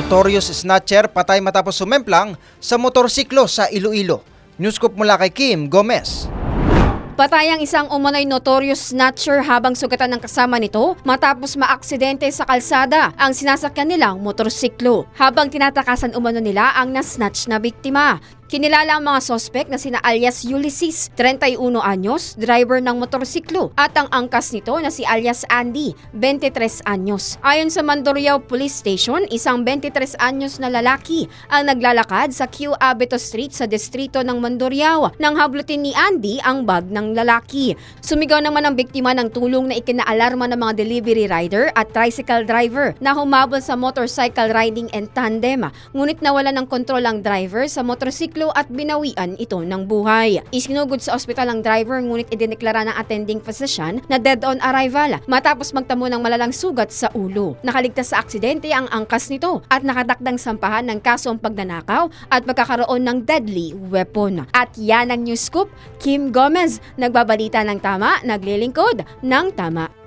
Notorious snatcher patay matapos sumemplang sa motorsiklo sa Iloilo. Newscoop mula kay Kim Gomez. Patay ang isang umano'y notorious snatcher habang sugatan ng kasama nito matapos maaksidente sa kalsada ang sinasakyan nilang motorsiklo. Habang tinatakasan umano nila ang nasnatch na biktima. Kinilala ang mga sospek na sina alias Ulysses, 31 anyos, driver ng motorsiklo, at ang angkas nito na si alias Andy, 23 anyos. Ayon sa Mandurriao Police Station, isang 23 anyos na lalaki ang naglalakad sa Q Abeto Street sa distrito ng Mandurriao nang hablutin ni Andy ang bag ng lalaki. Sumigaw naman ang biktima ng tulong na ikinaalarma ng mga delivery rider at tricycle driver na humabol sa motorcycle riding and tandem. Ngunit nawala ng kontrol ang driver sa motorsiklo at binawian ito ng buhay. Isinugod sa ospital ang driver ngunit idineklara ng attending physician na dead on arrival matapos magtamo ng malalang sugat sa ulo. Nakaligtas sa aksidente ang angkas nito at nakatakdang sampahan ng kasong pagnanakaw at pagkakaroon ng deadly weapon. At yan ang news scoop, Kim Gomez, nagbabalita ng tama, naglilingkod ng tama.